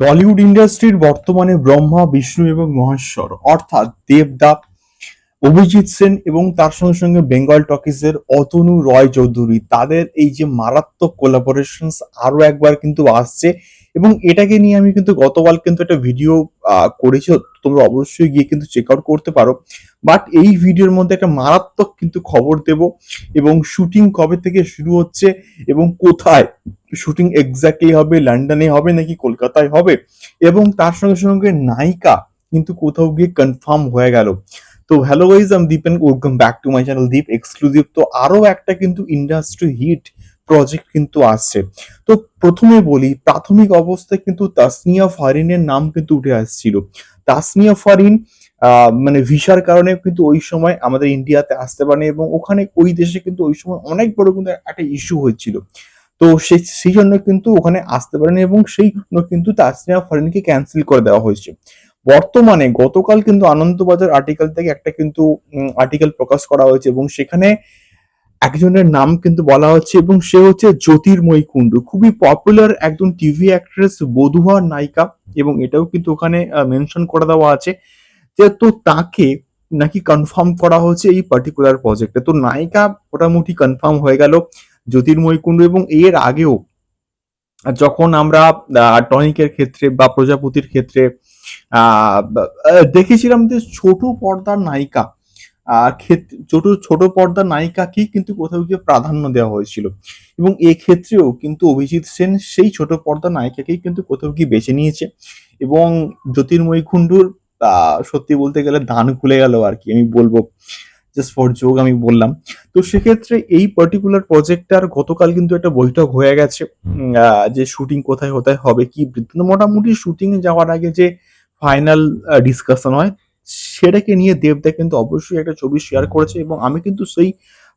Tollywood ইন্ডাস্ট্রির বর্তমানে ব্রহ্মা, বিষ্ণু এবং মহেশ্বর, অর্থাৎ দেবদা, অভিজিৎ সেন এবং তার সঙ্গে সঙ্গে বেঙ্গল টকিজের অতনু রয় চৌধুরী। তাদের এই যে মারাত্মক কোলাবোরেশন আরও একবার কিন্তু আসছে এবং এটাকে নিয়ে আমি কিন্তু গতকাল কিন্তু একটা ভিডিও করেছি। তোমরা অবশ্যই গিয়ে কিন্তু চেক আউট করতে পারো। বাট এই ভিডিওর মধ্যে একটা মারাত্মক কিন্তু খবর দেব এবং শুটিং কবে থেকে শুরু হচ্ছে এবং কোথায় শুটিং এক্স্যাক্টলি হবে লন্ডনে হবে নাকি কলকাতায় হবে? এবং তার সঙ্গে সঙ্গে নায়িকা কিন্তু কোথাও গিয়ে কনফার্ম হয়ে গেল। তো hello guys I'm Deep and welcome back to my channel Deep exclusive তো আরও একটা কিন্তু ইন্ডাস্ট্রি হিট প্রজেক্ট কিন্তু আসছে। তো প্রথমে বলি, প্রাথমিক অবস্থায় কিন্তু তাসনিয়া ফারিনের নাম কিন্তু উঠে আসছিল। তাসনিয়া ফারিন মানে ভিসার কারণে কিন্তু ওই সময় আমাদের ইন্ডিয়াতে আসতে পারেনি এবং ওখানে ওই দেশে কিন্তু ওই সময় অনেক বড় কিন্তু একটা ইস্যু হয়েছিল। তো সেই সেই জন্য কিন্তু ওখানে আসতে পারেনি এবং সেই জন্য কিন্তু তাসনিয়া ফারিনকে ক্যান্সেল করে দেওয়া হয়েছে। বর্তমানে গতকাল কিন্তু আনন্দবাজার আর্টিকেল থেকে একটা কিন্তু আর্টিকেল প্রকাশ করা হয়েছে এবং সেখানে একজনের নাম কিন্তু বলা হচ্ছে এবং সে হচ্ছে জ্যোতির্ময়ী কুণ্ডু। খুবই পপুলার একজন টিভি অ্যাক্ট্রেস বধুয়া নায়িকা এবং এটাও কিন্তু ওখানে মেনশন করে দেওয়া আছে যে তো তাকে নাকি কনফার্ম করা হচ্ছে এই পার্টিকুলার প্রজেক্টে তো নায়িকা মোটামুটি কনফার্ম হয়ে গেল। জ্যোতির্ময়ী কুণ্ডু এবং এর আগেও যখন আমরা টনিকের ক্ষেত্রে বা প্রজাপতির ক্ষেত্রে দেখেছিলাম যে ছোট পর্দার নায়িকা ক্ষেত্রে ছোট ছোট পর্দার নায়িকাকেই কিন্তু কোথাও গিয়ে প্রাধান্য দেওয়া হয়েছিল। এবং এক্ষেত্রেও কিন্তু অভিজিৎ সেন সেই ছোট পর্দার নায়িকাকেই কিন্তু কোথাও গিয়ে বেছে নিয়েছে এবং জ্যোতির্ময়ী কুণ্ডুর সত্যি বলতে গেলে দান খুলে গেল আর কি, আমি বলব। জাস্ট ফর যোগ আমি বললাম। তো সেক্ষেত্রে এই পার্টিকুলার প্রজেক্টটার গতকাল কিন্তু একটা বৈঠক হয়ে গেছে যে শুটিং কোথায় কোথায় হবে, কি মোটামুটি শুটিং যাওয়ার আগে যে ফাইনাল ডিসকাশন হয়, সেটাকে নিয়ে দেবদা কিন্তু অবশ্যই একটা ছবি শেয়ার করেছে এবং আমি কিন্তু সেই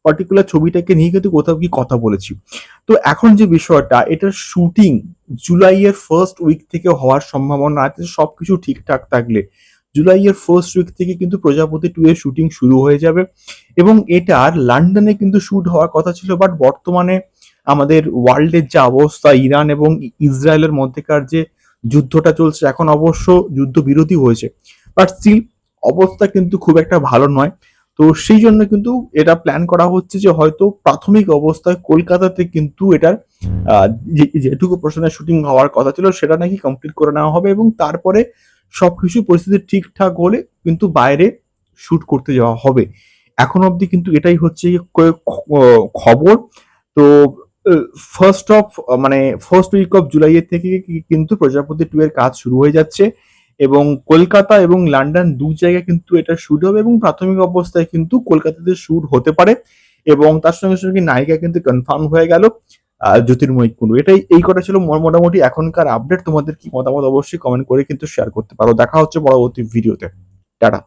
পার্টিকুলার ছবিটাকে নিয়ে কিন্তু কোথাও কি কথা বলেছি। তো এখন যে বিষয়টা এটার শুটিং জুলাইয়ের ফার্স্ট উইক থেকে হওয়ার সম্ভাবনা আছে, সবকিছু ঠিকঠাক থাকলে। জুলাইয়ের ফার্স্ট উইক থেকে কিন্তু প্রজাপতি টু এর শুটিং শুরু হয়ে যাবে। এবং এটার লন্ডনে কিন্তু শুট হওয়ার কথা ছিল বাট বর্তমানে আমাদের ওয়ার্ল্ডের যে অবস্থা, ইরান এবং ইসরায়েলের মধ্যেকার যে যুদ্ধটা চলছে, এখন অবশ্য যুদ্ধ বিরতি হয়েছে। বাট স্টিল অবস্থা কিন্তু খুব একটা ভালো নয়। তো সেই জন্য কিন্তু এটা প্ল্যান করা হচ্ছে যে হয়তো প্রাথমিক অবস্থায় কলকাতাতে কিন্তু এটার যেটুকু প্রশ্নের শুটিং হওয়ার কথা ছিল, সেটা নাকি কমপ্লিট করে নেওয়া হবে এবং তারপরে সবকিছু পরিস্থিতি ঠিকঠাক হলে কিন্তু বাইরে শুট করতে যাওয়া হবে। এখন অবধি কিন্তু এটাই হচ্ছে খবর। তো ফার্স্ট অফ মানে ফার্স্ট উইক অফ জুলাইয়ের থেকে কিন্তু প্রজাপতি টু এর কাজ শুরু হয়ে যাচ্ছে এবং কলকাতা এবং লন্ডন দু জায়গায় কিন্তু এটা শুট হবে এবং প্রাথমিক অবস্থায় কিন্তু কলকাতাতে শুট হতে পারে এবং তার সঙ্গে সঙ্গে নায়িকা কিন্তু কনফার্ম হয়ে গেল। জ্যোতির্ময়ী কুণ্ডু। এটাই, এই কটা ছিল মোটামুটি এখনকার আপডেট তোমাদের কি মতামত অবশ্যই কমেন্ট করে কিন্তু শেয়ার করতে পারো। দেখা হচ্ছে পরবর্তী ভিডিওতে টাটা।